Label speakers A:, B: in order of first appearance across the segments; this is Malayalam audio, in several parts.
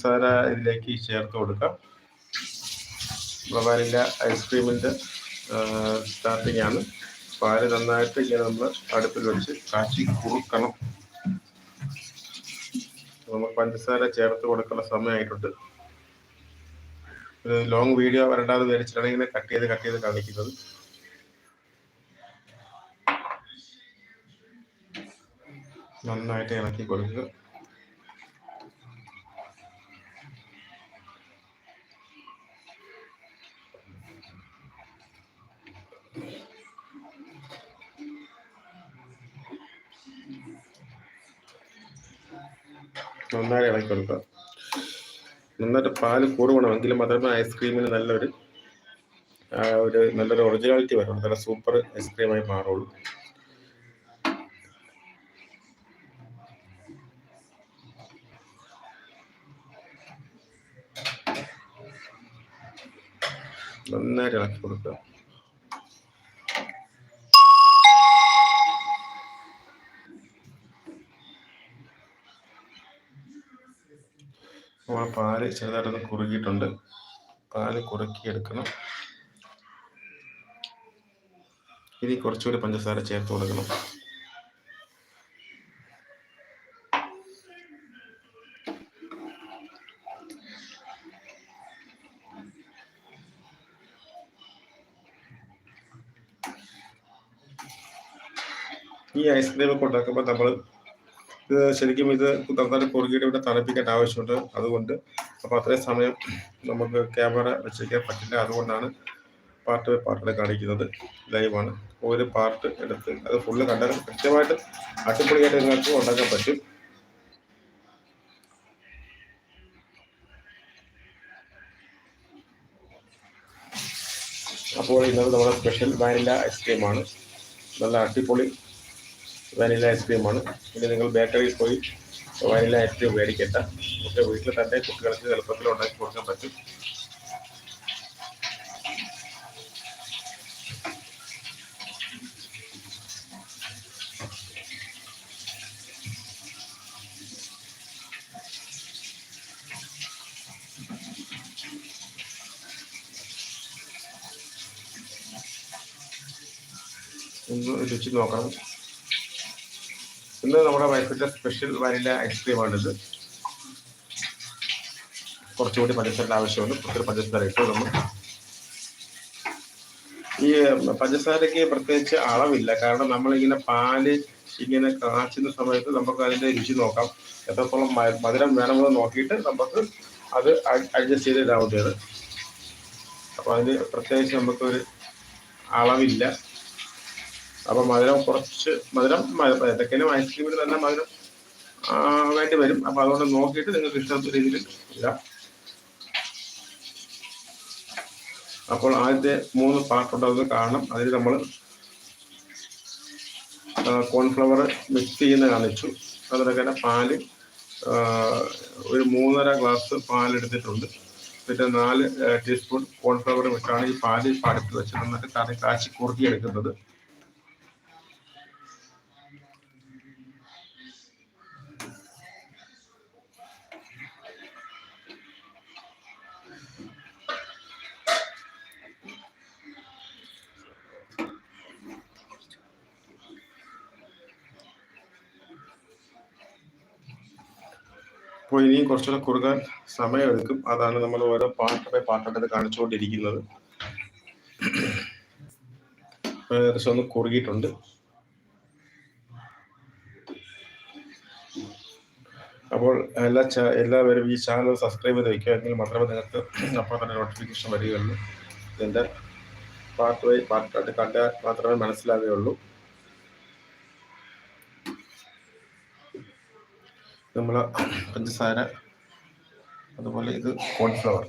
A: സാര ഇതിലേക്ക് ചേർത്ത് കൊടുക്കാം. വാനില ഐസ്ക്രീമിന്റെ സ്റ്റാർട്ടിംഗ് ആണ്. പാൽ നന്നായിട്ട് ഇങ്ങനെ നമ്മൾ അടുപ്പിൽ വെച്ച് കാച്ചി കുറുക്കണം. നമ്മൾ പഞ്ചസാര ചേർത്ത് കൊടുക്കുന്ന സമയമായിട്ടുണ്ട്. ലോങ് വീഡിയോ വരണ്ടാതെ വിചാരിച്ചിട്ടാണ് ഇങ്ങനെ കട്ട് ചെയ്ത് കട്ട് ചെയ്ത് കാണിക്കുന്നത്. നന്നായിട്ട് ഇളക്കി കൊടുക്കുക. നന്നായി ഇളക്കി കൊടുക്കുക നന്നായിട്ട് പാൽ കൂറുവേണം എങ്കിൽ മാത്രമേ ഐസ്ക്രീമിന് നല്ലൊരു ഒരു നല്ലൊരു ഒറിജിനാലിറ്റി വരണം നല്ല സൂപ്പർ ഐസ്ക്രീമായി മാറുള്ളൂ. നന്നായിട്ട് ഇളക്കി കൊടുക്കുക നമ്മൾ പാൽ ചെറുതായിട്ടൊന്ന് കുറുകിയിട്ടുണ്ട്. പാൽ കുറുക്കിയെടുക്കണം. ഇനി കുറച്ചുകൂടി പഞ്ചസാര ചേർത്ത് കൊടുക്കണം. ഈ ഐസ്ക്രീം ഒക്കെ ഉണ്ടാക്കുമ്പോൾ നമ്മൾ ഇത് ശരിക്കും ഇത് നന്നായിട്ട് കുറുകിയുടെ ഇവിടെ തണുപ്പിക്കേണ്ട ആവശ്യമുണ്ട്. അതുകൊണ്ട് അപ്പോൾ അത്രയും സമയം നമുക്ക് ക്യാമറ വെച്ചിരിക്കാൻ പറ്റില്ല. അതുകൊണ്ടാണ് പാർട്ട് ബൈ പാർട്ടിൽ കാണിക്കുന്നത് ലൈവാണ് ഒരു പാർട്ട് എടുത്ത് അത് ഫുള്ള് കണ്ടാൽ കൃത്യമായിട്ട് അടിപൊളിയായിട്ട് നിങ്ങൾക്ക് ഉണ്ടാക്കാൻ പറ്റും. അപ്പോൾ ഇന്നത് നമ്മുടെ സ്പെഷ്യൽ വാനില ഐസ്ക്രീമാണ് നല്ല അടിപൊളി വാനില ഐസ്ക്രീമാണ് ഇനി നിങ്ങൾ ബേക്കറിയിൽ പോയി വാനില ഐസ്ക്രീം മേടിക്കട്ട നമുക്ക് വീട്ടിൽ തന്നെ കുട്ടികൾക്ക് എളുപ്പത്തിൽ ഉണ്ടാക്കി കൊടുക്കാൻ പറ്റും. ഒന്ന് രുചി നോക്കണം. ഇന്ന് നമ്മുടെ വൈഫിന്റെ സ്പെഷ്യൽ വാനില ഐസ്ക്രീമാണിത് കുറച്ചുകൂടി പഞ്ചസാര ആവശ്യമുണ്ട്. കുറച്ച് പഞ്ചസാര ഇട്ടു നമ്മൾ ഈ പഞ്ചസാരക്ക് പ്രത്യേകിച്ച് അളവില്ല. കാരണം നമ്മളിങ്ങനെ പാൽ ഇങ്ങനെ കാച്ചുന്ന സമയത്ത് നമുക്ക് അതിന്റെ രുചി നോക്കാം. എത്രത്തോളം മധുരം വേണമെന്ന് നോക്കിയിട്ട് നമുക്ക് അത് അഡ്ജസ്റ്റ് ചെയ്ത് ഇടാവുന്നതാണ്. അപ്പൊ അതിന് പ്രത്യേകിച്ച് നമുക്കൊരു അളവില്ല. അപ്പൊ മധുരം കുറച്ച് മധുരം ഏതൊക്കെയും ഐസ്ക്രീമിന് തന്നെ മധുരം വേണ്ടി വരും. അപ്പൊ അതുകൊണ്ട് നോക്കിയിട്ട് നിങ്ങൾക്ക് ഇഷ്ടപ്പെട്ട രീതിയിൽ അപ്പോൾ ആദ്യത്തെ മൂന്ന് പാർട്ടുണ്ട് അത് കാണണം. അതിൽ നമ്മൾ കോൺഫ്ലവർ മിക്സ് ചെയ്യുന്ന കാണിച്ചു. അതുപോലെ തന്നെ പാൽ ഒരു മൂന്നര ഗ്ലാസ് പാൽ എടുത്തിട്ടുണ്ട്. പിന്നെ നാല് ടീസ്പൂൺ കോൺഫ്ലവർ വെച്ചാണ് ഈ പാൽ പാടത്ത് വെച്ച് നന്നായിട്ട് കറി കാച്ചി കുറുക്കി അപ്പോൾ ഇനിയും കുറച്ചുകൂടെ കുറുകാൻ സമയമെടുക്കും. അതാണ് നമ്മൾ ഓരോ പാർട്ട് ബൈ പാർട്ടായിട്ട് കാണിച്ചുകൊണ്ടിരിക്കുന്നത്. ഏകദേശം ഒന്ന് കുറുകിയിട്ടുണ്ട്. അപ്പോൾ എല്ലാ എല്ലാവരും ഈ ചാനൽ സബ്സ്ക്രൈബ് ചെയ്ത് വയ്ക്കുക. എങ്കിൽ മാത്രമേ നിങ്ങൾക്ക് അപ്പോൾ തന്നെ നോട്ടിഫിക്കേഷൻ വരികയുള്ളൂ. ഇതിന്റെ പാർട്ട് ബൈ പാർട്ടായിട്ട് കണ്ടാൽ മാത്രമേ മനസ്സിലാവുകയുള്ളൂ. നമ്മൾ പഞ്ചസാര അതുപോലെ ഇത് കോൺഫ്ലവർ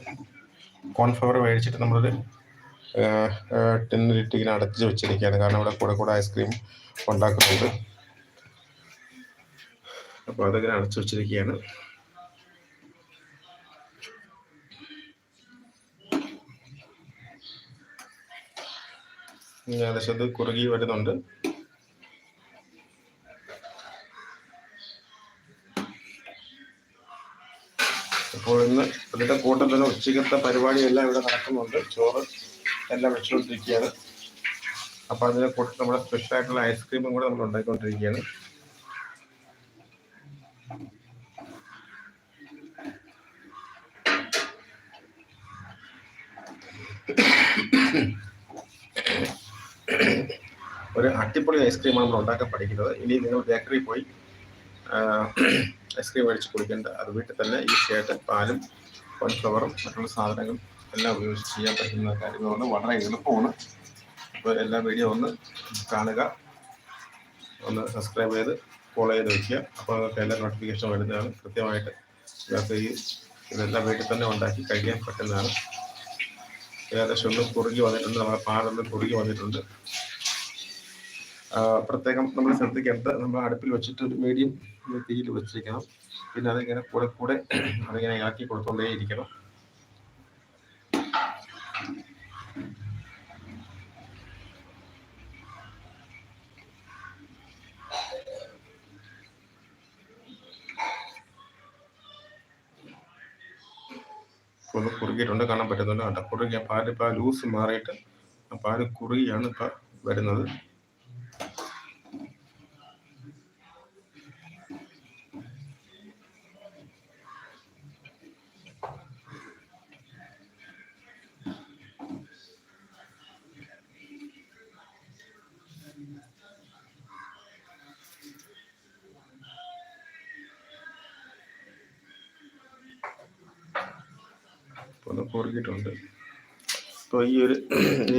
A: കോൺഫ്ലവർ മേടിച്ചിട്ട് നമ്മളൊരു ടിന്നിലിട്ട് ഇങ്ങനെ അടച്ച് വെച്ചിരിക്കുകയാണ്. കാരണം ഇവിടെ കൂടെ കൂടെ ഐസ്ക്രീം ഉണ്ടാക്കുന്നുണ്ട്. അപ്പോൾ അതിങ്ങനെ അടച്ചു വെച്ചിരിക്കുകയാണ്. ഏകദേശം ഇത് കുറുകി വരുന്നുണ്ട്. അപ്പോൾ ഇന്ന് ഇതിന്റെ കൂട്ടത്തിൽ ഉച്ചക്കത്തെ പരിപാടിയെല്ലാം ഇവിടെ നടക്കുന്നുണ്ട്. ചോറ് എല്ലാം വെച്ചുകൊണ്ടിരിക്കുകയാണ് അപ്പോൾ അതിനെ കൂട്ടത്തിൽ നമ്മുടെ സ്പെഷ്യൽ ആയിട്ടുള്ള ഐസ്ക്രീമും കൂടെ നമ്മൾ ഉണ്ടാക്കിക്കൊണ്ടിരിക്കുകയാണ്. ഒരു അട്ടിപ്പൊളി ഐസ്ക്രീമാണ് നമ്മൾ ഉണ്ടാക്കാൻ പഠിക്കുന്നത്. ഇനി നിങ്ങൾ ബേക്കറിയിൽ പോയി ഐസ്ക്രീം മേടിച്ച് കുടിക്കേണ്ട. അത് വീട്ടിൽ തന്നെ ഈസിയായിട്ട് പാലും കോൺഫ്ലവറും മറ്റുള്ള സാധനങ്ങളും എല്ലാം ഉപയോഗിച്ച് ചെയ്യാൻ പറ്റുന്ന കാര്യങ്ങളാണ്. വളരെ എളുപ്പമാണ്. അപ്പോൾ എല്ലാ വീഡിയോ ഒന്ന് കാണുക. ഒന്ന് സബ്സ്ക്രൈബ് ചെയ്ത് ഫോളോ ചെയ്ത് വയ്ക്കുക അപ്പോൾ അതൊക്കെ എല്ലാ നോട്ടിഫിക്കേഷൻ വരുന്നതാണ്. കൃത്യമായിട്ട് ഇതൊക്കെ ഈ ഇതെല്ലാം വീട്ടിൽ തന്നെ ഉണ്ടാക്കി കഴിക്കാൻ പറ്റുന്നതാണ്. ഏകദേശം ഒന്ന് കുറുകി വന്നിട്ടുണ്ട്. നമ്മുടെ പാലൊന്ന് കുറുകി വന്നിട്ടുണ്ട്. പ്രത്യേകം നമ്മൾ ശ്രദ്ധിക്കേണ്ടത് നമ്മൾ അടുപ്പിൽ വെച്ചിട്ട് ഒരു മീഡിയം തീയിൽ വെച്ചിരിക്കണം. പിന്നെ അതിങ്ങനെ കൂടെ കൂടെ അതിങ്ങനെ ഇളക്കി കൊടുത്തോണ്ടേ ഇരിക്കണം. ഒന്ന് കുറുകിയിട്ടുണ്ട് കാണാൻ പറ്റുന്നുണ്ട്. കണ്ട? കുറുകിയ പാൽ ഇപ്പൊ ലൂസ് മാറിയിട്ട് പാൽ കുറുകിയാണ് ഇപ്പൊ വരുന്നത്. ഒന്ന് കുറുകിയിട്ടുണ്ട് അപ്പോൾ ഈ ഒരു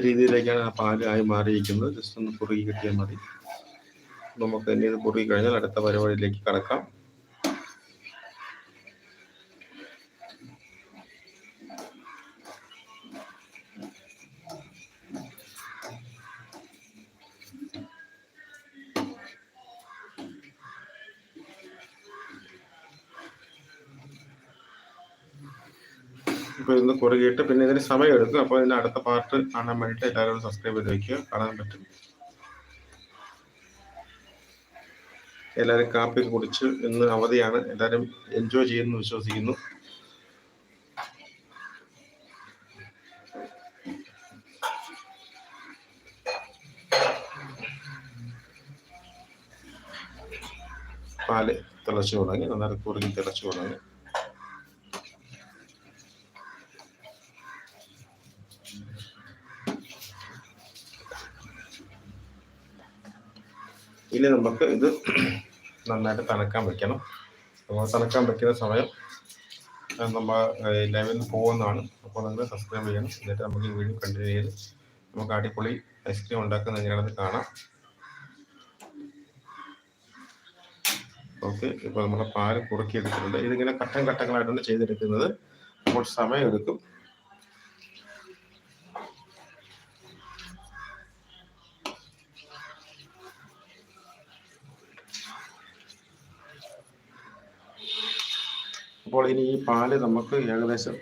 A: രീതിയിലേക്കാണ് ആ പാൽ ആയി മാറിയിരിക്കുന്നത്. ജസ്റ്റ് ഒന്ന് കുറുകി കിട്ടിയാൽ മതി. നമുക്ക് തന്നെ ഇത് കുറുകി കഴിഞ്ഞാൽ അടുത്ത പരിപാടിയിലേക്ക് കടക്കാം. ഇപ്പോൾ ഇന്ന് കുറുകിയിട്ട് പിന്നെ ഇതിന് സമയം എടുക്കും അപ്പോൾ ഇതിന് അടുത്ത പാർട്ട് കാണാൻ വേണ്ടിയിട്ട് എല്ലാവരും സബ്സ്ക്രൈബ് ചെയ്ത് വയ്ക്കുക കാണാൻ പറ്റും. എല്ലാവരും കാപ്പി കുടിച്ച് ഇന്ന് അവധിയാണ്. എല്ലാവരും എൻജോയ് ചെയ്യുന്നു വിശ്വസിക്കുന്നു. പാൽ തിളച്ചു തുടങ്ങി. നന്നായിട്ട് കുറുകി തിളച്ചു തുടങ്ങി. ഇനി നമുക്ക് ഇത് നന്നായിട്ട് തണുക്കാൻ വെക്കണം. അപ്പോൾ തണുക്കാൻ വെക്കുന്ന സമയം നമ്മൾ ലെവലിൽ പോകുന്നതാണ്. അപ്പോൾ നിങ്ങൾ സബ്സ്ക്രൈബ് ചെയ്യണം. എന്നിട്ട് നമുക്ക് ഈ വീഡിയോ കണ്ടിന്യൂ ചെയ്ത് നമുക്ക് അടിപൊളി ഐസ്ക്രീം ഉണ്ടാക്കുന്ന എങ്ങനെയാണെന്ന് കാണാം. ഓക്കെ ഇപ്പോൾ നമ്മുടെ പാൽ കുറുക്കി എടുക്കുന്നുണ്ട് ഇതിങ്ങനെ ഘട്ടം ഘട്ടങ്ങളായിട്ടാണ് ചെയ്തെടുക്കുന്നത്. അപ്പോൾ സമയം അപ്പോൾ ഇനി ഈ പാൽ നമുക്ക് ഏകദേശം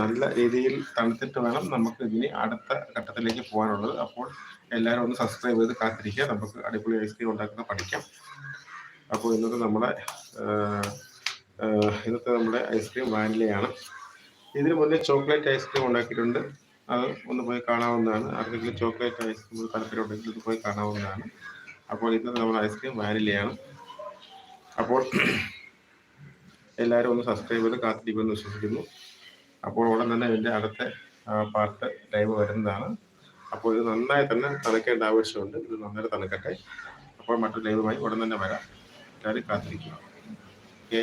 A: നല്ല രീതിയിൽ തണുത്തിട്ട് വേണം നമുക്ക് ഇതിന് അടുത്ത ഘട്ടത്തിലേക്ക് പോകാനുള്ളത്. അപ്പോൾ എല്ലാവരും ഒന്ന് സബ്സ്ക്രൈബ് ചെയ്ത് കാത്തിരിക്കുക. നമുക്ക് അടിപൊളി ഐസ്ക്രീം ഉണ്ടാക്കുന്ന പഠിക്കാം. അപ്പോൾ ഇന്നത്തെ നമ്മുടെ ഇന്നത്തെ നമ്മുടെ ഐസ്ക്രീം വാനിലയാണ്. ഇതിനു മുന്നേ ചോക്ലേറ്റ് ഐസ്ക്രീം ഉണ്ടാക്കിയിട്ടുണ്ട്. അത് ഒന്ന് പോയി കാണാവുന്നതാണ്. ആർക്കെങ്കിലും ചോക്ലേറ്റ് ഐസ്ക്രീം താല്പര്യം ഉണ്ടെങ്കിൽ ഇത് പോയി കാണാവുന്നതാണ്. അപ്പോൾ ഇന്നത്തെ നമ്മുടെ ഐസ്ക്രീം വാനിലയാണ്. അപ്പോൾ എല്ലാവരും ഒന്ന് സബ്സ്ക്രൈബ് ചെയ്ത് കാത്തിരിക്കുമെന്ന് വിശ്വസിക്കുന്നു. അപ്പോൾ ഉടൻ തന്നെ ഇതിന്റെ അടുത്ത പാർട്ട് ലൈവ് വരുന്നതാണ്. അപ്പോൾ ഇത് നന്നായി തന്നെ തണുക്കേണ്ട ആവശ്യമുണ്ട്. ഇത് നന്നായി തണുക്കട്ടെ. അപ്പോൾ മറ്റൊരു ലൈവുമായി ഉടൻ തന്നെ വരാം. എല്ലാവരും കാത്തിരിക്കുക. ഓക്കെ